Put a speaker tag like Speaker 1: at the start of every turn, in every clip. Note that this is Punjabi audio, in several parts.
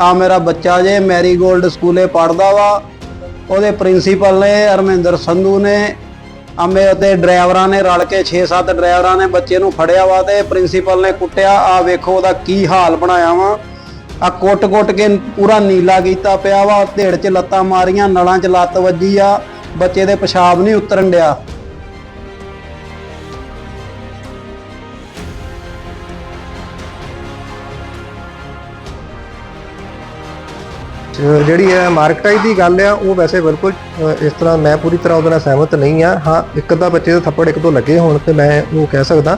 Speaker 1: ਆ ਮੇਰਾ ਬੱਚਾ ਜੇ ਮੈਰੀਗੋਲਡ ਸਕੂਲੇ ਪੜਦਾ ਵਾ, ਉਹਦੇ ਪ੍ਰਿੰਸੀਪਲ ਨੇ ਅਰਮਿੰਦਰ ਸੰਧੂ ਨੇ ਆਮੇ ਅਤੇ ਡਰਾਈਵਰਾਂ ਨੇ ਰਲ ਕੇ 6-7 ਡਰਾਈਵਰਾਂ ਨੇ ਬੱਚੇ ਨੂੰ ਫੜਿਆ ਵਾ ਤੇ ਪ੍ਰਿੰਸੀਪਲ ਨੇ ਕੁੱਟਿਆ। ਆ ਵੇਖੋ ਉਹਦਾ ਕੀ ਹਾਲ ਬਣਾਇਆ ਵਾ। ਆ ਕੁੱਟ-ਕੁੱਟ ਕੇ ਪੂਰਾ ਨੀਲਾ ਕੀਤਾ ਪਿਆ ਵਾ ਢੇੜ 'ਚ ਲੱਤਾਂ ਮਾਰੀਆਂ, ਨਲਾਂ 'ਚ ਲੱਤ ਵੱਜੀ ਆ, ਬੱਚੇ ਦੇ ਪਿਸ਼ਾਬ ਨਹੀਂ ਉਤਰਨ ਡਿਆ।
Speaker 2: ਜਿਹੜੀ ਹੈ ਮਾਰਕਟਾਈ ਦੀ ਗੱਲ ਆ ਉਹ ਵੈਸੇ ਬਿਲਕੁਲ ਇਸ ਤਰ੍ਹਾਂ ਮੈਂ ਪੂਰੀ ਤਰ੍ਹਾਂ ਉਹਦੇ ਨਾਲ ਸਹਿਮਤ ਨਹੀਂ ਆ। ਹਾਂ ਇੱਕ ਅੱਧਾ ਬੱਚੇ ਦੇ ਥੱਪੜ ਇੱਕ ਤੋਂ ਲੱਗੇ ਹੋਣ ਤੇ ਮੈਂ ਉਹ ਕਹਿ ਸਕਦਾ।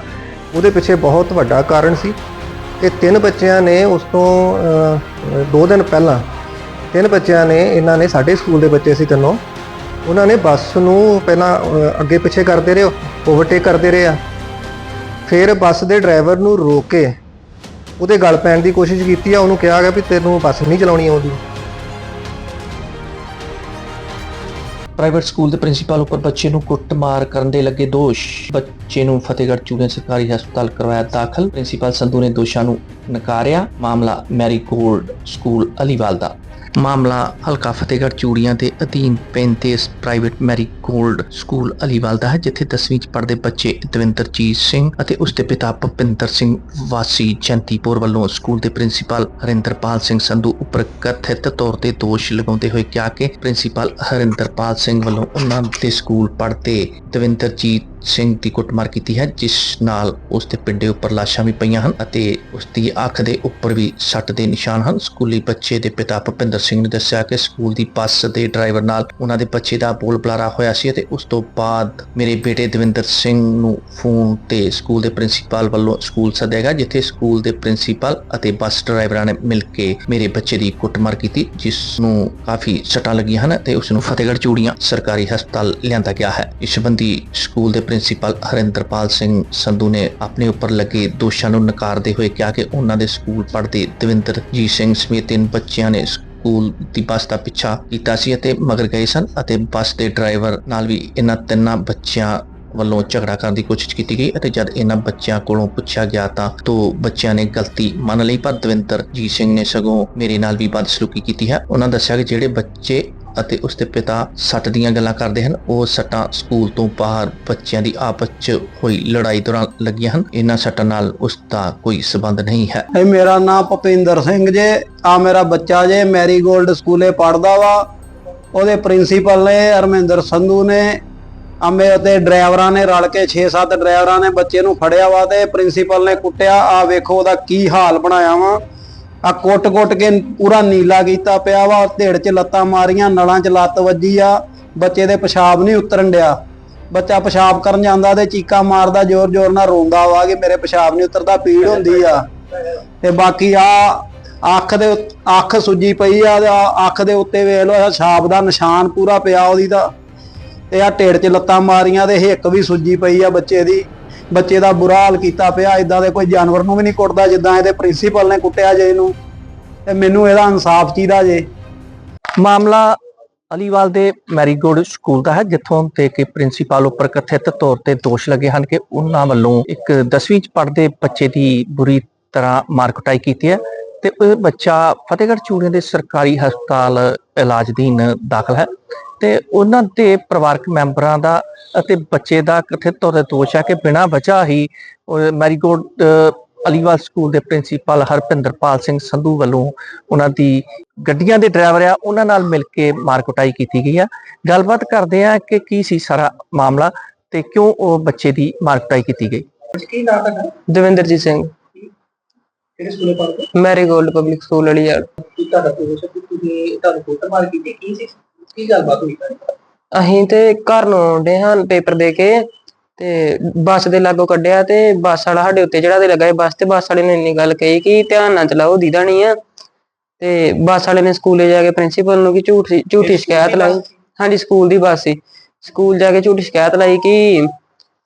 Speaker 2: ਉਹਦੇ ਪਿੱਛੇ ਬਹੁਤ ਵੱਡਾ ਕਾਰਨ ਸੀ। ਇਹ ਤਿੰਨ ਬੱਚਿਆਂ ਨੇ ਉਸ ਤੋਂ ਅਹ, ਦੋ ਦਿਨ ਪਹਿਲਾਂ ਤਿੰਨ ਬੱਚਿਆਂ ਨੇ ਇਹਨਾਂ ਨੇ ਸਾਡੇ ਸਕੂਲ ਦੇ ਬੱਚੇ ਸੀ ਤਿੰਨੋਂ ਉਹਨਾਂ ਨੇ ਬੱਸ ਨੂੰ ਪਹਿਲਾਂ ਅੱਗੇ ਪਿੱਛੇ ਕਰਦੇ ਰਹੇ ਓਵਰਟੇਕ ਕਰਦੇ ਰਹੇ ਆ। ਫਿਰ ਬੱਸ ਦੇ ਡਰਾਈਵਰ ਨੂੰ ਰੋਕ ਕੇ ਉਹਦੇ ਗਲ ਪੈਣ ਦੀ ਕੋਸ਼ਿਸ਼ ਕੀਤੀ ਆ। ਉਹਨੂੰ ਕਿਹਾ ਗਿਆ ਵੀ ਤੈਨੂੰ ਬੱਸ ਨਹੀਂ ਚਲਾਉਣੀ ਆਉਂਦੀ।
Speaker 3: ਪ੍ਰਾਈਵੇਟ ਸਕੂਲ ਦੇ ਪ੍ਰਿੰਸੀਪਲ ਉੱਪਰ ਬੱਚੇ ਨੂੰ ਕੁੱਟਮਾਰ ਕਰਨ ਦੇ ਲੱਗੇ ਦੋਸ਼। ਬੱਚੇ ਨੂੰ ਫਤਿਹਗੜ੍ਹ ਚੂੜੀਆਂ ਸਰਕਾਰੀ ਹਸਪਤਾਲ ਕਰਵਾਇਆ ਦਾਖਲ। ਪ੍ਰਿੰਸੀਪਲ ਸੰਧੂ ਨੇ ਦੋਸ਼ਾਂ ਨੂੰ ਨਕਾਰਿਆ। ਮਾਮਲਾ ਮੈਰੀ ਗੋਲਡ ਸਕੂਲ ਅਲੀਵਾਲ ਦਾ। ਮਾਮਲਾ ਹਲਕਾ ਫਤਿਹਗੜ੍ਹ ਚੂੜੀਆਂ ਦੇ ਅਧੀਨ ਪੈਂਦੇ private Mary gold school Aliwal ਦਾ ਹੈ, ਜਿੱਥੇ 10ਵੀਂ ਚ ਪੜ੍ਹਦੇ ਬੱਚੇ ਦਵਿੰਦਰਜੀਤ ਸਿੰਘ ਅਤੇ ਉਸ ਦੇ ਪਿਤਾ ਭਪਿੰਦਰ ਸਿੰਘ ਵਾਸੀ ਜੰਤੀਪੁਰ ਵੱਲੋਂ ਸਕੂਲ ਦੇ ਪ੍ਰਿੰਸੀਪਲ ਹਰਿੰਦਰਪਾਲ ਸਿੰਘ ਸੰਧੂ ਉੱਪਰ ਕਥਿਤ ਤੌਰ ਤੇ ਦੋਸ਼ ਲਗਾਉਂਦੇ ਹੋਏ ਕਿਹਾ ਕਿ ਪ੍ਰਿੰਸੀਪਲ ਹਰਿੰਦਰਪਾਲ ਸਿੰਘ ਵੱਲੋਂ ਉਹਨਾਂ ਦੇ ਸਕੂਲ ਪੜ੍ਹਦੇ ਦਵਿੰਦਰਜੀਤ ਸਿੰਘ ਦੀ ਕੁੱਟਮਾਰ ਕੀਤੀ ਹੈ, ਜਿਸ ਨਾਲ ਉਸ ਦੇ ਪਿੰਡੇ ਉੱਪਰ ਲਾਸ਼ਾਂ ਵੀ ਪਈਆਂ ਹਨ ਅਤੇ ਉਸ ਦੀ ਅੱਖ ਦੇ ਉੱਪਰ ਵੀ ਸੱਟ ਦੇ ਨਿਸ਼ਾਨ ਹਨ। ਸਕੂਲੀ ਬੱਚੇ ਦੇ ਪਿਤਾ ਭੁਪਿੰਦਰ ਸਿੰਘ ਨੇ ਦੱਸਿਆ ਕਿ ਸਕੂਲ ਦੀ ਬੱਸ ਦੇ ਡਰਾਈਵਰ ਨਾਲ ਉਹਨਾਂ ਦੇ ਬੱਚੇ ਦਾ ਬੋਲ ਬੁਲਾਰਾ ਹੋਇਆ ਸੀ ਅਤੇ ਉਸ ਤੋਂ ਬਾਅਦ ਮੇਰੇ ਬੇਟੇ ਦਵਿੰਦਰ ਸਿੰਘ ਨੂੰ ਫੋਨ ਤੇ ਸਕੂਲ ਦੇ ਪ੍ਰਿੰਸੀਪਲ ਵੱਲੋਂ ਸਕੂਲ ਸੱਦਿਆ ਗਿਆ, ਜਿੱਥੇ ਸਕੂਲ ਦੇ ਪ੍ਰਿੰਸੀਪਲ ਅਤੇ ਬੱਸ ਡਰਾਈਵਰਾਂ ਨੇ ਮਿਲ ਕੇ ਮੇਰੇ ਬੱਚੇ ਦੀ ਕੁੱਟਮਾਰ ਕੀਤੀ, ਜਿਸ ਨੂੰ ਕਾਫੀ ਸੱਟਾਂ ਲੱਗੀਆਂ ਹਨ ਤੇ ਉਸ ਨੂੰ ਫਤਿਹਗੜ੍ਹ ਚੂੜੀਆਂ ਸਰਕਾਰੀ ਹਸਪਤਾਲ ਲਿਆਂਦਾ ਗਿਆ ਹੈ। ਇਸ ਸੰਬੰਧੀ ਸਕੂਲ ਦੇ ਪ੍ਰਿੰਸੀਪਲ ਹਰਿੰਦਰਪਾਲ ਸਿੰਘ ਸੰਧੂ ਨੇ ਆਪਣੇ ਉੱਪਰ ਲੱਗੇ ਦੋਸ਼ਾਂ ਨੂੰ ਨਕਾਰਦੇ ਹੋਏ ਕਿਹਾ ਕਿ ਉਹਨਾਂ ਦੇ ਸਕੂਲ ਪੜ੍ਹਦੇ ਦਵਿੰਦਰਜੀਤ ਸਿੰਘ ਸਮੇਤ ਤਿੰਨ ਬੱਚਿਆਂ ਨੇ ਸਕੂਲ ਦੀ ਬੱਸ ਦਾ ਪਿੱਛਾ ਕੀਤਾ ਸੀ ਅਤੇ ਮਗਰ ਗਏ ਸਨ ਅਤੇ ਬੱਸ ਦੇ ਡਰਾਈਵਰ ਨਾਲ ਵੀ ਇਹਨਾਂ ਤਿੰਨਾਂ ਬੱਚਿਆਂ ਵੱਲੋਂ ਝਗੜਾ ਕਰਨ ਦੀ ਕੋਸ਼ਿਸ਼ ਕੀਤੀ ਗਈ ਅਤੇ ਜਦ ਇਹਨਾਂ ਬੱਚਿਆਂ ਕੋਲੋਂ ਪੁੱਛਿਆ ਗਿਆ ਤਾਂ ਦੋ ਬੱਚਿਆਂ ਨੇ ਗਲਤੀ ਮੰਨ ਲਈ ਪਰ ਦਵਿੰਦਰਜੀਤ ਸਿੰਘ ਨੇ ਸਗੋਂ ਮੇਰੇ ਨਾਲ ਵੀ ਬਦਸਲੂਕੀ ਕੀਤੀ ਹੈ। ਉਹਨਾਂ ਦੱਸਿਆ ਕਿ ਜਿਹੜੇ ਬੱਚੇ ਅਤੇ ਉਸ ਦੇ ਪਿਤਾ ਸੱਟ ਦੀਆਂ ਗੱਲਾਂ ਕਰਦੇ ਹਨ। ਉਹ ਸੱਟਾਂ ਸਕੂਲ ਤੋਂ ਬਾਹਰ ਬੱਚਿਆਂ ਦੀ ਆਪਸ 'ਚ ਹੋਈ ਲੜਾਈ ਦੌਰਾਨ ਲੱਗੀਆਂ ਹਨ। ਇਹਨਾਂ ਸੱਟਾਂ ਨਾਲ ਉਸ ਦਾ ਕੋਈ ਸਬੰਧ ਨਹੀਂ ਹੈ।
Speaker 1: ਇਹ ਮੇਰਾ ਨਾਮ ਭਪਿੰਦਰ ਸਿੰਘ ਜੇ। ਆ ਮੇਰਾ ਬੱਚਾ ਜੇ, ਮੈਰੀਗੋਲਡ ਸਕੂਲੇ ਪੜਦਾ ਵਾ। ਉਹਦੇ ਪ੍ਰਿੰਸੀਪਲ ਨੇ ਅਰਮਿੰਦਰ ਸੰਧੂ ਨੇ ਅਮੇ ਅਤੇ ਡਰਾਈਵਰਾਂ ਨੇ ਰਲ ਕੇ 6-7 ਡਰਾਈਵਰਾਂ ਨੇ ਬੱਚੇ ਨੂੰ ਫੜਿਆ ਵਾ ਤੇ ਪ੍ਰਿੰਸੀਪਲ ਨੇ ਕੁੱਟਿਆ। ਆ ਵੇਖੋ ਉਹਦਾ ਕੀ ਹਾਲ ਬਣਾਇਆ ਵਾ। ਆ ਕੁੱਟ-ਕੁੱਟ ਕੇ ਪੂਰਾ ਨੀਲਾ ਕੀਤਾ ਪਿਆ ਵਾ ਢੇੜ 'ਚ ਲੱਤਾਂ ਮਾਰੀਆਂ, ਨਲਾਂ 'ਚ ਲੱਤ ਵੱਜੀ ਆ। ਬੱਚੇ ਦੇ ਪਿਸ਼ਾਬ ਨਹੀਂ ਉਤਰਨ ਡਿਆ। ਬੱਚਾ ਪਿਸ਼ਾਬ ਕਰਨ ਜਾਂਦਾ ਤੇ ਚੀਕਾਂ ਮਾਰਦਾ, ਜ਼ੋਰ-ਜ਼ੋਰ ਨਾਲ ਰੋਂਦਾ ਵਾ ਕਿ ਮੇਰੇ ਪਿਸ਼ਾਬ ਨਹੀਂ ਉਤਰਦਾ, ਪੀੜ ਹੁੰਦੀ ਆ। ਤੇ ਬਾਕੀ ਆ ਅੱਖ ਦੇ ਉੱਤ- ਅੱਖ ਸੁੱਜੀ ਪਈ ਆ ਤੇ ਆਹ ਅੱਖ ਦੇ ਉੱਤੇ ਵੇਖ ਲਓ ਇਹ ਛਾਪ ਦਾ ਨਿਸ਼ਾਨ ਪੂਰਾ ਪਿਆ ਉਹਦੀ ਦਾ ਤੇ ਆ ਢੇੜ 'ਚ ਲੱਤਾਂ ਮਾਰੀਆਂ ਤੇ ਹਿੱਕ ਵੀ ਸੁੱਜੀ ਪਈ ਆ ਬੱਚੇ ਦੀ। ਬੱਚੇ ਦਾ ਬੁਰਾ ਹਾਲ ਕੀਤਾ ਪਿਆ ਇਦਾਂ ਦੇ ਕੋਈ ਜਾਨਵਰ ਨੂੰ ਵੀ ਨਹੀਂ ਕੁੱਟਦਾ, ਜਿੱਦਾਂ ਇਹਦੇ ਪ੍ਰਿੰਸੀਪਲ ਨੇ ਕੁੱਟਿਆ ਜੇ ਇਹਨੂੰ। ਤੇ ਮੈਨੂੰ ਇਹਦਾ ਇਨਸਾਫ ਚਾਹੀਦਾ ਜੇ।
Speaker 3: ਮਾਮਲਾ ਅਲੀਵਾਲ ਦੇ ਮੈਰੀਗੋਲਡ ਸਕੂਲ ਦਾ ਹੈ, ਜਿੱਥੋਂ ਤੇ ਕਿ ਪ੍ਰਿੰਸੀਪਲ ਉੱਪਰ ਕਥਿਤ ਤੌਰ ਤੇ ਦੋਸ਼ ਲੱਗੇ ਹਨ ਕਿ ਉਹਨਾਂ ਵੱਲੋਂ ਇੱਕ 10ਵੀਂ ਚ ਪੜ੍ਹਦੇ ਬੱਚੇ ਦੀ ਬੁਰੀ ਤਰ੍ਹਾਂ ਮਾਰਕਟਾਈ ਕੀਤੀ ਹੈ ਤੇ ਉਹ ਬੱਚਾ ਫਤਿਹਗੜ੍ਹ ਚੂੜੀਆਂ ਦੇ ਸਰਕਾਰੀ ਹਸਪਤਾਲ ਇਲਾਜਦੀਨ ਦਾਖਲ ਹੈ ਤੇ ਉਹਨਾਂ ਦੇ ਪਰਿਵਾਰਕ ਮੈਂਬਰਾਂ ਦਾ ਅਤੇ ਬੱਚੇ ਦਾ ਕਥਿਤ ਤੌਰ ਤੇ ਦੋਸ਼ ਹੈ ਕਿ ਬਿਨਾਂ ਵਜ੍ਹਾ ਹੀ ਅਹ, ਅਲੀਵਾਲ ਸਕੂਲ ਦੇ ਪ੍ਰਿੰਸੀਪਲ ਹਰਪਿੰਦਰਪਾਲ ਸਿੰਘ ਸੰਧੂ ਵੱਲੋਂ ਉਹਨਾਂ ਦੀ ਗੱਡੀਆਂ ਦੇ ਡਰਾਈਵਰ ਆ ਉਹਨਾਂ ਨਾਲ ਮਿਲ ਕੇ ਮਾਰਕਟਾਈ ਕੀਤੀ ਗਈ ਆ। ਗੱਲਬਾਤ ਕਰਦੇ ਆ ਕਿ ਕੀ ਸੀ ਸਾਰਾ ਮਾਮਲਾ ਤੇ ਕਿਉਂ ਉਹ ਬੱਚੇ ਦੀ ਮਾਰਕਟਾਈ ਕੀਤੀ ਗਈ?
Speaker 2: ਕੀ ਨਾਮ ਹੈ
Speaker 4: ਦਵਿੰਦਰਜੀਤ ਸਿੰਘ।
Speaker 2: ਕਿਹੜੇ ਸਕੂਲੇ ਪੜ੍ਹਦੇ
Speaker 4: ਮੈਰੀਗੋਲਡ ਪਬਲਿਕ ਸਕੂਲ ਵਾਲੀ ਯਾਰ
Speaker 2: ਕੀ ਤੁਹਾਡਾ ਦੋਸ਼ ਹੈ ਕਿ ਤੁਸੀਂ ਤੁਹਾਨੂੰ ਕੁੱਟਮਾਰ ਕੀਤੀ? ਕੀ ਸੀ? ਕੀ ਗੱਲਬਾਤ ਹੋਈ
Speaker 4: ਅਸੀਂ ਤੇ ਘਰ ਨੂੰ ਆਉਂਦੇ ਹਾਂ ਪੇਪਰ ਦੇ ਕੇ ਤੇ ਬੱਸ ਦੇ ਲਾਗੋਂ ਕੱਢਿਆ ਤੇ ਬੱਸ ਵਾਲਾ ਸਾਡੇ ਉੱਤੇ ਚੜਾ ਦੇ ਲੱਗਾ ਸੀ ਬੱਸ ਤੇ ਬੱਸ ਵਾਲੇ ਨੇ ਇੰਨੀ ਗੱਲ ਕਹੀ ਕਿ ਧਿਆਨ ਨਾਲ ਚਲਾਓ ਦੀਦਾ ਨਹੀਂ ਆ। ਤੇ ਬੱਸ ਵਾਲੇ ਨੇ ਸਕੂਲੇ ਜਾ ਕੇ ਪ੍ਰਿੰਸੀਪਲ ਨੂੰ ਕਿ ਝੂਠੀ ਝੂਠੀ ਸ਼ਿਕਾਇਤ ਲਾਈ। ਹਾਂਜੀ ਸਕੂਲ ਦੀ ਬੱਸ ਸੀ। ਸਕੂਲ ਜਾ ਕੇ ਝੂਠੀ ਸ਼ਿਕਾਇਤ ਲਾਈ ਕਿ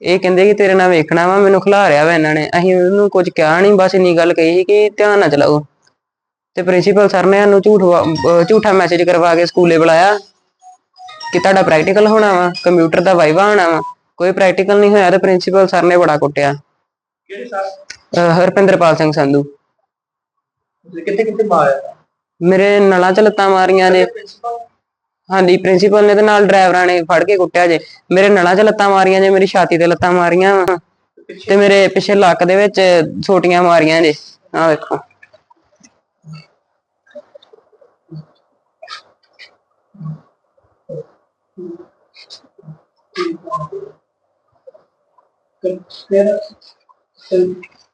Speaker 4: ਇਹ ਕਹਿੰਦੇ ਕਿ ਤੇਰੇ ਨਾਲ ਵੇਖਣਾ ਵਾ ਮੈਨੂੰ ਖਿਲਾਰਿਆ ਵਾ ਇਹਨਾਂ ਨੇ। ਅਸੀਂ ਉਹਨੂੰ ਕੁਝ ਕਿਹਾ ਨਹੀਂ ਬਸ ਇੰਨੀ ਗੱਲ ਕਹੀ ਸੀ ਕਿ ਧਿਆਨ ਨਾਲ ਚਲਾਓ। ਤੇ ਪ੍ਰਿੰਸੀਪਲ ਸਰ ਨੇ ਸਾਨੂੰ ਝੂਠ ਝੂਠਾ ਮੈਸੇਜ ਕਰਵਾ ਕੇ ਸਕੂਲੇ ਬੁਲਾਇਆ। ਕਿ ਤੁਹਾਡਾ ਪ੍ਰੈਕਟੀਕਲ ਹੋਣਾ ਵਾ ਕੰਪਿਊਟਰ ਦਾ ਵਾਈਵਾ ਹੋਣਾ ਵਾ ਕੋਈ ਪ੍ਰੈਕਟੀਕਲ ਨਹੀਂ ਹੋਇਆ ਤੇ ਪ੍ਰਿੰਸੀਪਲ ਸਰ ਨੇ ਬੜਾ ਕੁੱਟਿਆ।
Speaker 2: ਕਿਹੜੇ
Speaker 4: ਅਹ ਹਰਪਿੰਦਰਪਾਲ ਸਿੰਘ ਸੰਧੂ।
Speaker 2: ਕਿੱਥੇ ਕਿੱਥੇ ਮਾਰਿਆ?
Speaker 4: ਮੇਰੇ ਨਲਾਂ 'ਚ ਲੱਤਾਂ ਮਾਰੀਆਂ ਜੇ ਹਾਂਜੀ ਪ੍ਰਿੰਸੀਪਲ ਨੇ ਤੇ ਨਾਲ ਡਰਾਈਵਰਾਂ ਨੇ ਫੜ ਕੇ ਕੁੱਟਿਆ ਜੇ। ਮੇਰੇ ਨਲਾਂ 'ਚ ਲੱਤਾਂ ਮਾਰੀਆਂ ਜੇ ਮੇਰੀ ਛਾਤੀ ਤੇ ਲੱਤਾਂ ਮਾਰੀਆਂ ਤੇ ਮੇਰੇ ਪਿੱਛੇ ਲੱਕ ਦੇ ਵਿੱਚ ਛੋਟੀਆਂ ਮਾਰੀਆਂ ਜੇ। ਆਹ ਵੇਖੋ।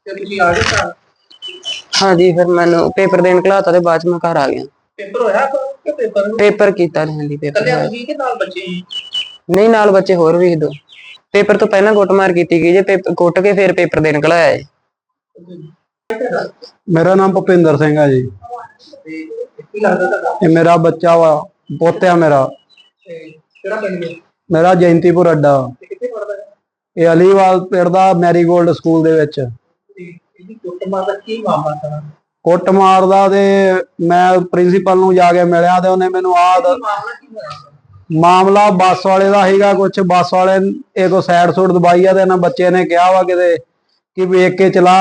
Speaker 3: ਤੇ ਤੁਸੀਂ ਆ ਗਏ ਤਾਂ
Speaker 4: ਹਾਂਜੀ ਫਿਰ ਮੈਨੂੰ ਪੇਪਰ ਦੇਣ ਘਲਾਤਾ ਤੇ ਬਾਅਦ ਚ ਮੈਂ ਘਰ ਆ ਗਿਆ।
Speaker 3: ਪੇਪਰ ਹੋਇਆ ਕਿ ਪੇਪਰ
Speaker 4: ਪੇਪਰ ਕੀਤਾ ਨਹੀਂ ਹਾਂਜੀ ਪੇਪਰ
Speaker 3: ਕੱਲਿਆ
Speaker 4: ਹੋਇਆ।
Speaker 3: ਤੁਸੀਂ ਕਿ ਨਾਲ ਬੱਚੇ ਸੀ?
Speaker 4: ਨਹੀਂ ਨਾਲ ਬੱਚੇ ਹੋਰ ਵੀ ਸੀ ਦੋ। ਪੇਪਰ ਤੋਂ ਪਹਿਲਾਂ ਕੁੱਟਮਾਰ ਕੀਤੀ ਗਈ ਜੇ ਪੇਪਰ ਕੁੱਟ ਕੇ ਫਿਰ ਪੇਪਰ ਦੇਣ ਘਲਾਇਆ ਜੀ।
Speaker 1: ਮੇਰਾ ਨਾਮ ਭੁਪਿੰਦਰ ਸਿੰਘ ਆ ਜੀ।
Speaker 3: ਤੇ ਕੀ ਲੱਗਦਾ ਤੁਹਾਡਾ?
Speaker 1: ਇਹ ਮੇਰਾ ਬੱਚਾ ਵਾ ਪੋਤਿਆ ਮੇਰਾ।
Speaker 3: ਤੇ ਕਿਹੜਾ ਪਿੰਡ ਹੈ?
Speaker 1: ਮੇਰਾ ਜੈਂਤੀਪੁਰ ਅੱਡਾ।
Speaker 3: ਤੇ ਕਿੱਥੇ
Speaker 1: ਇਹ ਅਲੀਵਾਲ ਪਿੰਡ ਦਾ ਮੈਰੀਗੋਲਡ ਸਕੂਲ ਦੇ ਵਿੱਚ।
Speaker 3: ਇਹਦੀ ਕੁੱਟਮਾਰ ਦਾ ਕੀ ਮਾਮਲਾ ਸੀ
Speaker 1: ਕੁੱਟ ਮਾਰਦਾ ਤੇ ਮੈਂ ਪ੍ਰਿੰਸੀਪਲ ਨੂੰ ਜਾ ਕੇ ਮਿਲਿਆ ਤੇ ਉਹਨੇ ਮੈਨੂੰ ਆਹ ਦ-
Speaker 3: ਮਾਮਲਾ ਕੀ ਹੋਇਆ
Speaker 1: ਮਾਮਲਾ ਬੱਸ ਵਾਲੇ ਦਾ ਸੀਗਾ ਕੁਝ ਬੱਸ ਵਾਲੇ ਇਹ ਕੋ ਸਾਈਡ ਸੂਟ ਦਬਾਈ ਆ ਤੇ ਇਹਨਾਂ ਬੱਚੇ ਨੇ ਕਿਹਾ ਵਾ ਕਿਤੇ ਕਿ ਵੇਖ ਕੇ ਚਲਾ।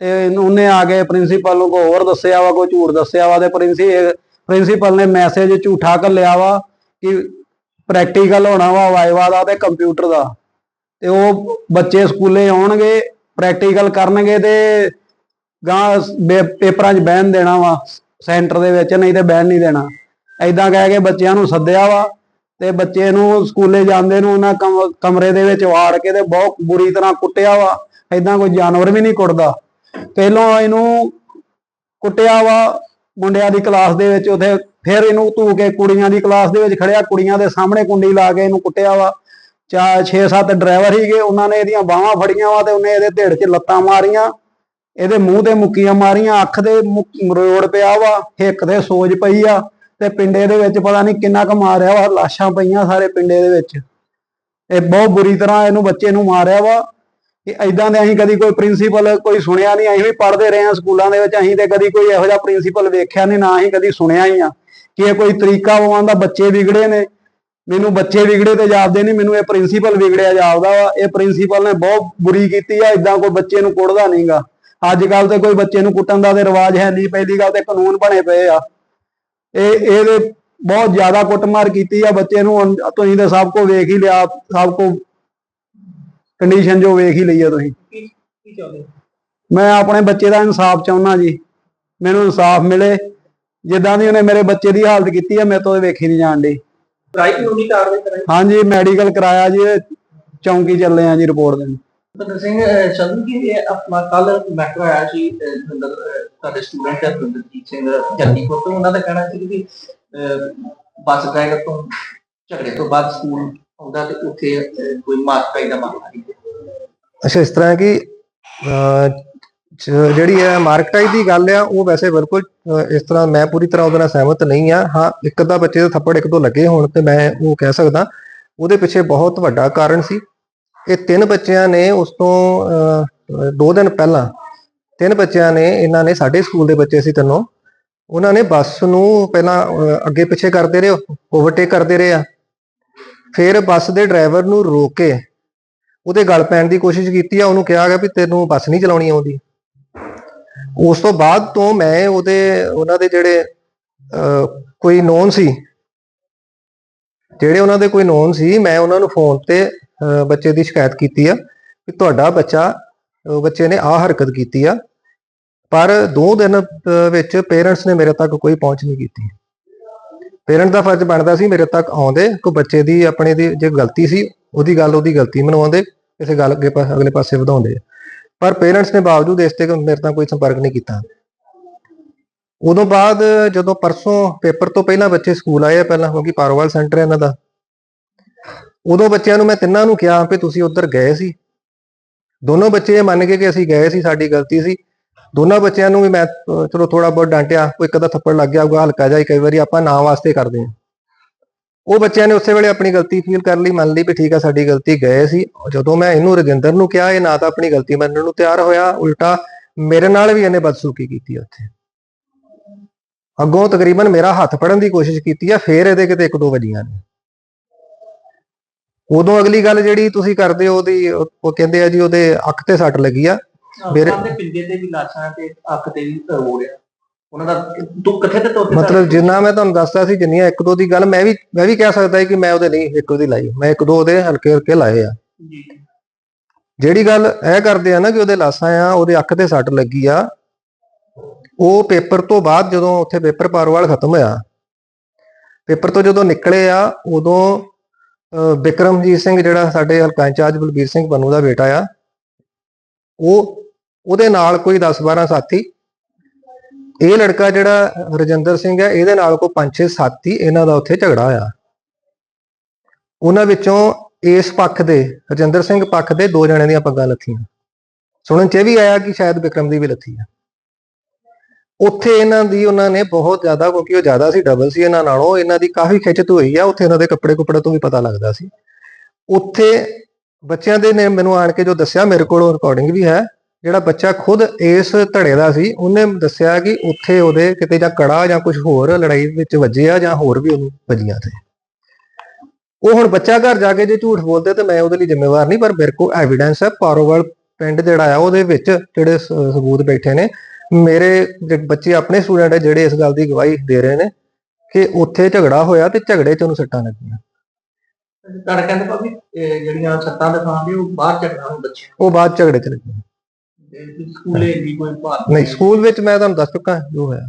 Speaker 1: ਤੇ ਉਹਨੇ ਆ ਕੇ ਪ੍ਰਿੰਸੀਪਲ ਨੂੰ ਕੋ ਹੋਰ ਦੱਸਿਆ ਵਾ ਕੋਈ ਝੂਠ ਦੱਸਿਆ ਵਾ ਤੇ ਪ੍ਰਿੰਸੀ ਪ੍ਰਿੰਸੀਪਲ ਨੇ ਮੈਸੇਜ ਝੂਠਾ ਘੱਲਿਆ ਵਾ ਕਿ ਪ੍ਰੈਕਟੀਕਲ ਹੋਣਾ ਵਾ ਵਾਈਵਾ ਦਾ ਤੇ ਕੰਪਿਊਟਰ ਦਾ। ਤੇ ਉਹ ਬੱਚੇ ਸਕੂਲੇ ਆਉਣਗੇ ਪ੍ਰੈਕਟੀਕਲ ਕਰਨਗੇ ਤੇ ਗਾਂ ਪੇਪਰਾਂ 'ਚ ਬਹਿਣ ਦੇਣਾ ਵਾ ਸੈਂਟਰ ਦੇ ਵਿੱਚ ਨਹੀਂ ਤੇ ਬਹਿਣ ਨਹੀਂ ਦੇਣਾ। ਐਦਾਂ ਕਹਿ ਕੇ ਬੱਚਿਆਂ ਨੂੰ ਸੱਦਿਆ ਵਾ ਤੇ ਬੱਚੇ ਨੂੰ ਸਕੂਲੇ ਜਾਂਦੇ ਨੂੰ ਉਹਨਾਂ ਕਮ- ਕਮਰੇ ਦੇ ਵਿੱਚ ਵਾੜ ਕੇ ਤੇ ਬਹੁਤ ਬੁਰੀ ਤਰ੍ਹਾਂ ਕੁੱਟਿਆ ਵਾ ਐਦਾਂ ਕੋਈ ਜਾਨਵਰ ਵੀ ਨਹੀਂ ਕੁੱਟਦਾ। ਪਹਿਲੋਂ ਇਹਨੂੰ ਕੁੱਟਿਆ ਵਾ, ਮੁੰਡਿਆਂ ਦੀ ਕਲਾਸ ਦੇ ਵਿੱਚ, ਉਥੇ ਫਿਰ ਇਹਨੂੰ ਧੂ ਕੇ ਕੁੜੀਆਂ ਦੀ ਕਲਾਸ ਦੇ ਵਿੱਚ ਖੜਿਆ, ਕੁੜੀਆਂ ਦੇ ਸਾਹਮਣੇ ਕੁੰਡੀ ਲਾ ਕੇ ਇਹਨੂੰ ਕੁੱਟਿਆ ਵਾ। ਚਾ 6-7 ਡਰਾਈਵਰ ਹੀਗੇ ਉਹਨਾਂ ਨੇ ਇਹਦੀਆਂ ਬਾਹਾਂ ਫੜੀਆਂ ਵਾ ਤੇ ਉਹਨੇ ਇਹਦੇ ਢਿੱਡ 'ਚ ਲੱਤਾਂ ਮਾਰੀਆਂ। ਇਹਦੇ ਮੂੰਹ ਤੇ ਮੁੱਕੀਆਂ ਮਾਰੀਆਂ, ਅੱਖ ਦੇ ਮਰੋੜ ਪਿਆ ਵਾ, ਹਿੱਕ ਤੇ ਸੋਜ ਪਈ ਆ ਤੇ ਪਿੰਡੇ ਦੇ ਵਿੱਚ ਪਤਾ ਨਹੀਂ ਕਿੰਨਾ ਕੁ ਮਾਰਿਆ ਵਾ, ਲਾਸ਼ਾਂ ਪਈਆਂ ਸਾਰੇ ਪਿੰਡੇ ਦੇ ਵਿੱਚ। ਇਹ ਬਹੁਤ ਬੁਰੀ ਤਰ੍ਹਾਂ ਇਹਨੂੰ ਬੱਚੇ ਨੂੰ ਮਾਰਿਆ ਵਾ। ਕਿ ਐਦਾਂ ਦੇ ਅਸੀਂ ਕਦੀ ਕੋਈ ਪ੍ਰਿੰਸੀਪਲ ਕੋਈ ਸੁਣਿਆ ਨਹੀਂ ਅਸੀਂ ਵੀ ਪੜ੍ਹਦੇ ਰਹੇ ਹਾਂ ਸਕੂਲਾਂ ਦੇ ਵਿੱਚ, ਅਸੀਂ ਤੇ ਕਦੀ ਕੋਈ ਇਹੋ ਜਿਹਾ ਪ੍ਰਿੰਸੀਪਲ ਵੇਖਿਆ ਨਹੀਂ ਨਾ ਅਸੀਂ ਕਦੀ ਸੁਣਿਆ ਹੀ ਆ ਕਿ ਇਹ ਕੋਈ ਤਰੀਕਾ ਹੋਵਾਂ ਦਾ ਬੱਚੇ ਵਿਗੜੇ ਨੇ। ਮੈਨੂੰ ਬੱਚੇ ਵਿਗੜੇ ਤੇ ਜਾਪਦੇ ਨਹੀਂ ਮੈਨੂੰ ਇਹ ਪ੍ਰਿੰਸੀਪਲ ਵਿਗੜਿਆ ਜਾਪਦਾ ਵਾ। ਇਹ ਪ੍ਰਿੰਸੀਪਲ ਨੇ ਬਹੁਤ ਬੁਰੀ ਕੀਤੀ ਆ ਇਦਾਂ ਕੋਈ ਬੱਚੇ ਨੂੰ ਕੁੱਟਦਾ ਨਹੀਂਗਾ ਅੱਜ ਕੱਲ ਤੇ ਕੋਈ ਬੱਚੇ ਨੂੰ ਕੁੱਟਣ ਦਾ ਤੇ ਰਿਵਾਜ ਹੈ ਨਹੀਂ ਪਹਿਲੀ ਗੱਲ ਤੇ ਕਾਨੂੰਨ ਬਣੇ ਪਏ ਆ। ਇਹ ਇਹਦੇ ਬਹੁਤ ਜ਼ਿਆਦਾ ਕੁੱਟਮਾਰ ਕੀਤੀ ਆ ਬੱਚੇ ਨੂੰ ਤੁਸੀਂ ਤੇ ਸਭ ਕੋ ਵੇਖ ਹੀ ਲਿਆ ਸਭ ਕੋ ਕੰਡੀਸ਼ਨ ਜੋ ਵੇਖ ਹੀ ਲਈ ਆ ਤੁਸੀਂ।
Speaker 3: ਕੀ ਕੀ ਚਾਹੁੰਦੇ?
Speaker 1: ਮੈਂ ਆਪਣੇ ਬੱਚੇ ਦਾ ਇਨਸਾਫ ਚਾਹੁੰਦਾ ਜੀ। ਮੈਨੂੰ ਇਨਸਾਫ ਮਿਲੇ। ਜਿੱਦਾਂ ਦੀ ਉਹਨੇ ਮੇਰੇ ਬੱਚੇ ਦੀ ਹਾਲਤ ਕੀਤੀ ਆ ਮੇਰੇ ਤੋਂ ਵੇਖੀ ਨਹੀਂ ਜਾਣ ਡਈ।
Speaker 3: ਰਾਈ ਕਾਨੂੰਨੀ ਕਾਰਵਾਈ ਕਰਾਈ?
Speaker 1: ਹਾਂਜੀ ਮੈਡੀਕਲ ਕਰਾਇਆ ਜੀ ਚੌਂਕੀ ਚੱਲੇ ਆ ਜੀ ਰਿਪੋਰਟ ਦੇਣ।
Speaker 3: ਭਿੰਦਰ ਸਿੰਘ ਸੰਧੂ ਜੀ ਇਹ ਆਪਣਾ ਕੱਲ ਮੈਟਰ ਆਇਆ ਸੀ ਅਹ, ਤੁਹਾਡੇ ਸਟੂਡੈਂਟ ਹੈ ਭਿੰਦਰਜੀਤ ਸਿੰਘ ਜੱਟੀਪੁਰ ਤੋਂ ਉਹਨਾਂ ਦਾ ਕਹਿਣਾ ਸੀ ਕਿ ਬੱਸ ਡਰਾਈਵਰ ਤੋਂ ਝਗੜੇ ਤੋਂ ਬਾਅਦ ਸਕੂਲ ਆਉਂਦਾ ਤੇ ਉੱਥੇ ਕੋਈ ਮਾਰਕਾਈ ਦਾ ਮਾਮਲਾ ਸੀ
Speaker 2: ਅੱਛਾ ਇਸ ਤਰ੍ਹਾਂ ਹੈ ਕਿ ਜਿਹੜੀ ਹੈ ਮਾਰਕਟਾਈ ਦੀ ਗੱਲ ਆ, ਉਹ ਵੈਸੇ ਬਿਲਕੁਲ ਇਸ ਤਰ੍ਹਾਂ ਮੈਂ ਪੂਰੀ ਤਰ੍ਹਾਂ ਉਹਦੇ ਨਾਲ ਸਹਿਮਤ ਨਹੀਂ ਆ। ਹਾਂ, ਇੱਕ ਦਾ ਬੱਚੇ ਦੇ ਥੱਪੜ ਇੱਕ ਦੋ ਲੱਗੇ ਹੋਣ ਤੇ ਮੈਂ ਉਹ ਕਹਿ ਸਕਦਾ। ਉਹਦੇ ਪਿੱਛੇ ਬਹੁਤ ਵੱਡਾ ਕਾਰਨ ਸੀ। ਇਹ ਤਿੰਨ ਬੱਚਿਆਂ ਨੇ ਉਸ ਤੋਂ ਦੋ ਦਿਨ ਪਹਿਲਾਂ ਤਿੰਨ ਬੱਚਿਆਂ ਨੇ, ਇਹਨਾਂ ਨੇ ਸਾਡੇ ਸਕੂਲ ਦੇ ਬੱਚੇ ਸੀ ਤਿੰਨੋਂ, ਉਹਨਾਂ ਨੇ ਬੱਸ ਨੂੰ ਪਹਿਲਾਂ ਅੱਗੇ ਪਿੱਛੇ ਕਰਦੇ ਰਹੇ ਓਵਰਟੇਕ ਕਰਦੇ ਰਹੇ ਆ। ਫਿਰ ਬੱਸ ਦੇ ਡਰਾਈਵਰ ਨੂੰ ਰੋਕ ਕੇ ਉਹਦੇ ਗਲ ਪੈਣ ਦੀ ਕੋਸ਼ਿਸ਼ ਕੀਤੀ ਆ। ਉਹਨੂੰ ਕਿਹਾ ਗਿਆ ਵੀ ਤੈਨੂੰ ਬੱਸ ਨਹੀਂ ਚਲਾਉਣੀ ਆਉਂਦੀ। ਉਸ ਤੋਂ ਬਾਅਦ ਤੋਂ ਮੈਂ ਉਹਦੇ ਉਹਨਾਂ ਦੇ ਜਿਹੜੇ ਅਹ, ਕੋਈ ਨੋਨ ਸੀ ਜਿਹੜੇ ਉਹਨਾਂ ਦੇ ਕੋਈ ਨੋਨ ਸੀ ਮੈਂ ਉਹਨਾਂ ਨੂੰ ਫੋਨ ਤੇ ਅਹ, ਬੱਚੇ ਦੀ ਸ਼ਿਕਾਇਤ ਕੀਤੀ ਆ ਕਿ ਤੁਹਾਡਾ ਬੱਚਾ ਬੱਚੇ ਨੇ ਆ ਹਰਕਤ ਕੀਤੀ ਆ ਪਰ ਦੋ ਦਿਨ ਵਿੱਚ ਪੇਰੈਂਟਸ ਨੇ ਮੇਰੇ ਤੱਕ ਕੋਈ ਪਹੁੰਚ ਨਹੀਂ ਕੀਤੀ। ਪੇਰੈਂਟ ਦਾ ਫਰਜ਼ ਬਣਦਾ ਸੀ ਮੇਰੇ ਤੱਕ ਆਉਂਦੇ ਕੋਈ ਬੱਚੇ ਦੀ ਆਪਣੇ ਦੀ ਜੇ ਗਲਤੀ ਸੀ ਉਹਦੀ ਗੱਲ ਉਹਦੀ ਗਲਤੀ ਮਨਵਾਉਂਦੇ ਕਿਸੇ ਗੱਲ ਅੱਗੇ ਪਾ- ਅਗਲੇ ਪਾਸੇ ਵਧਾਉਂਦੇ ਪਰ ਪੇਰੈਂਟਸ ਨੇ ਬਾਵਜੂਦ ਇਸ ਤੇ ਮੇਰੇ ਨਾਲ ਕੋਈ ਸੰਪਰਕ ਨਹੀਂ ਕੀਤਾ। ਉਦੋਂ ਬਾਅਦ ਜਦੋਂ ਪਰਸੋਂ ਪੇਪਰ ਤੋਂ ਪਹਿਲਾਂ ਬੱਚੇ ਸਕੂਲ ਆਏ ਆ, ਪਹਿਲਾਂ ਕਿਉਂਕਿ ਪਾਰੋਵਾਲ ਸੈਂਟਰ ਹੈ ਇਹਨਾਂ ਦਾ। ਉਦੋਂ ਬੱਚਿਆਂ ਨੂੰ ਮੈਂ ਤਿੰਨਾਂ ਨੂੰ ਕਿਹਾ ਵੀ ਤੁਸੀਂ ਉੱਧਰ ਗਏ ਸੀ। ਦੋਨੋਂ ਬੱਚੇ ਇਹ ਮੰਨ ਗਏ ਕਿ ਅਸੀਂ ਗਏ ਸੀ, ਸਾਡੀ ਗਲਤੀ ਸੀ। ਦੋਨਾਂ ਬੱਚਿਆਂ ਨੂੰ ਵੀ ਮੈਂ ਚਲੋ ਥੋੜਾ ਬਹੁਤ ਡਾਂਟਿਆ ਕੋਈ ਇੱਕ ਅੱਧਾ ਥੱਪੜ ਲੱਗ ਗਿਆ ਹੋਊਗਾ ਹਲਕਾ ਜਿਹਾ ਕਈ ਵਾਰੀ ਆਪਾਂ ਨਾਂ ਵਾਸਤੇ ਕਰਦੇ ਹਾਂ। ਉਹ ਬੱਚਿਆਂ ਨੇ ਉਸੇ ਵੇਲੇ ਆਪਣੀ ਗਲਤੀ ਫੀਲ ਕਰ ਲਈ ਮੰਨ ਲਈ ਵੀ ਠੀਕ ਆ ਸਾਡੀ ਗਲਤੀ ਗਏ ਸੀ। ਜਦੋਂ ਮੈਂ ਇਹਨੂੰ ਰਜਿੰਦਰ ਨੂੰ ਕਿਹਾ ਇਹ ਨਾ ਤਾਂ ਆਪਣੀ ਗਲਤੀ ਮੰਨਣ ਨੂੰ ਤਿਆਰ ਹੋਇਆ ਉਲਟਾ ਮੇਰੇ ਨਾਲ ਵੀ ਇਹਨੇ ਬਦਸਲੂਕੀ ਕੀਤੀ ਉੱਥੇ। ਅੱਗੋਂ ਤਕਰੀਬਨ ਮੇਰਾ ਹੱਥ ਫੜਨ ਦੀ ਕੋਸ਼ਿਸ਼ ਕੀਤੀ ਆ ਫੇਰ ਇਹਦੇ ਕਿਤੇ ਇੱਕ ਦੋ ਵਜੀਆਂ ਨੇ। ਉਦੋਂ ਅਗਲੀ ਗੱਲ ਜਿਹੜੀ ਤੁਸੀਂ ਕਰਦੇ ਹੋ ਉਹਦੀ ਉਹ ਕਹਿੰਦੇ ਆ ਜੀ ਉਹਦੇ ਅੱਖ ਤੇ ਸੱਟ ਲੱਗੀ ਆ। ਮੇਰੇ-
Speaker 3: ਪਿੰਡੇ ਦੇ ਵੀ ਲਾਸ਼ਾਂ ਤੇ ਅੱਖ ਤੇ ਵੀ ਰੋੜਿਆ ਉਹਨਾਂ ਦਾ ਤੂੰ ਕਥੇ ਤੇ ਤੌਰ
Speaker 2: ਮਤਲਬ ਜਿੰਨਾ ਮੈਂ ਤੁਹਾਨੂੰ ਦੱਸਦਾ ਸੀ ਜਿੰਨੀਆਂ ਇੱਕ ਦੋ ਦੀ ਗੱਲ ਮੈਂ ਵੀ ਮੈਂ ਵੀ ਕਹਿ ਸਕਦਾ ਕਿ ਮੈਂ ਉਹਦੇ ਨਹੀਂ ਇੱਕ ਉਹਦੀ ਲਾਈ ਮੈਂ ਇੱਕ ਦੋ ਉਹਦੇ ਹਲਕੇ ਹਲਕੇ ਲਾਏ ਆ।
Speaker 3: ਜੀ।
Speaker 2: ਜਿਹੜੀ ਗੱਲ ਇਹ ਕਰਦੇ ਆ ਨਾ ਕਿ ਉਹਦੇ ਲਾਸਾਂ ਆ ਉਹਦੇ ਅੱਖ ਤੇ ਸੱਟ ਲੱਗੀ ਆ ਉਹ ਪੇਪਰ ਤੋਂ ਬਾਅਦ ਜਦੋਂ ਉੱਥੇ ਪੇਪਰ ਪਾਰਵਾਲ ਖਤਮ ਹੋਇਆ ਪੇਪਰ ਤੋਂ ਜਦੋਂ ਨਿਕਲੇ ਆ ਉਦੋਂ ਬਿਕਰਮਜੀਤ ਸਿੰਘ ਜਿਹੜਾ ਸਾਡੇ ਹਲਕਾ ਇੰਚਾਰਜ ਬਲਬੀਰ ਸਿੰਘ ਬੰਨੂ ਦਾ ਬੇਟਾ ਆ ਉਹ ਉਹਦੇ ਨਾਲ ਕੋਈ 10 12 ਸਾਥੀ ਇਹ ਲੜਕਾ ਜਿਹੜਾ ਰਜਿੰਦਰ ਸਿੰਘ ਹੈ, ਇਹਦੇ ਨਾਲ ਕੋਈ 5 6 ਸਾਥੀ ਇਹਨਾਂ ਦਾ ਉੱਥੇ ਝਗੜਾ ਹੋਇਆ। ਉਹਨਾਂ ਵਿੱਚੋਂ ਇਸ ਪੱਖ ਦੇ, ਰਜਿੰਦਰ ਸਿੰਘ ਪੱਖ ਦੇ ਦੋ ਜਣਿਆਂ ਦੀਆਂ ਪੱਗਾਂ ਲੱਥੀਆਂ ਸੁਣਨ ਚ ਇਹ ਵੀ ਆਇਆ ਕਿ ਸ਼ਾਇਦ ਵਿਕਰਮ ਦੀ ਵੀ ਲੱਥੀ ਆ। ਉੱਥੇ ਇਹਨਾਂ ਦੀ, ਉਹਨਾਂ ਨੇ ਬਹੁਤ ਜ਼ਿਆਦਾ, ਕਿਉਂਕਿ ਉਹ ਜ਼ਿਆਦਾ ਸੀ ਡਬਲ ਸੀ ਇਹਨਾਂ ਨਾਲੋਂ, ਇਹਨਾਂ ਦੀ ਕਾਫੀ ਖਿੱਚਤ ਹੋਈ ਆ। ਉੱਥੇ ਇਹਨਾਂ ਦੇ ਕੱਪੜੇ ਕੁਪੜੇ ਤੋਂ ਵੀ ਪਤਾ ਲੱਗਦਾ ਸੀ। ਉੱਥੇ ਬੱਚਿਆਂ ਦੇ ਨੇ ਮੈਨੂੰ ਆਣ ਕੇ ਜੋ ਦੱਸਿਆ, ਮੇਰੇ ਕੋਲ ਰਿਕਾਰਡਿੰਗ ਵੀ ਹੈ। ਜਿਹੜਾ ਬੱਚਾ ਖੁਦ ਇਸ ਧੜੇ ਦਾ ਸੀ ਉਹਨੇ ਦੱਸਿਆ ਕਿ ਉੱਥੇ ਉਹਦੇ ਕਿਤੇ ਜਾਂ ਕੜਾ ਜਾਂ ਕੁਝ ਹੋਰ ਲੜਾਈ ਵਿੱਚ ਵੱਜਿਆ ਜਾਂ ਹੋਰ ਵੀ ਉਹਨੂੰ ਵੱਜੀਆਂ ਤੇ ਉਹ ਹੁਣ ਬੱਚਾ ਘਰ ਜਾ ਕੇ ਜੇ ਝੂਠ ਬੋਲਦੇ ਤੇ ਮੈਂ ਉਹਦੇ ਲਈ ਜ਼ਿੰਮੇਵਾਰ ਨਹੀਂ ਪਰ ਮੇਰੇ ਕੋਲ ਐਵੀਡੈਂਸ ਹੈ ਪਾਰੋਵਾਲ ਪਿੰਡ ਜਿਹੜਾ ਆ ਉਹਦੇ ਵਿੱਚ ਜਿਹੜੇ ਸਬੂਤ ਬੈਠੇ ਨੇ। ਮੇਰੇ ਬੱਚੇ ਆਪਣੇ ਸਟੂਡੈਂਟ ਹੈ ਜਿਹੜੇ ਇਸ ਗੱਲ ਦੀ ਗਵਾਹੀ ਦੇ ਰਹੇ ਨੇ ਕਿ ਉੱਥੇ ਝਗੜਾ ਹੋਇਆ ਤੇ ਝਗੜੇ 'ਚ ਉਹਨੂੰ ਸੱਟਾਂ ਲੱਗੀਆਂ।
Speaker 3: ਤੁਹਾਡਾ ਕਹਿੰਦੇ ਭਾਵੇਂ ਜਿਹੜੀਆਂ ਸੱਤਾਂ ਦਿਖਾਉਂਦੇ ਉਹ ਬਾਹਰ ਝਗੜਾ ਹੁਣ ਬੱਚੇ
Speaker 2: ਉਹ ਬਾਅਦ ਝਗੜੇ 'ਚ ਲੱਗੀਆਂ।
Speaker 3: ਸਕੂਲੇ ਵੀ ਕੋਈ ਭਾਰ
Speaker 2: ਨਹੀਂ ਸਕੂਲ ਵਿੱਚ ਮੈਂ ਤੁਹਾਨੂੰ ਦੱਸ ਚੁੱਕਾ ਜੋ ਹੋਇਆ।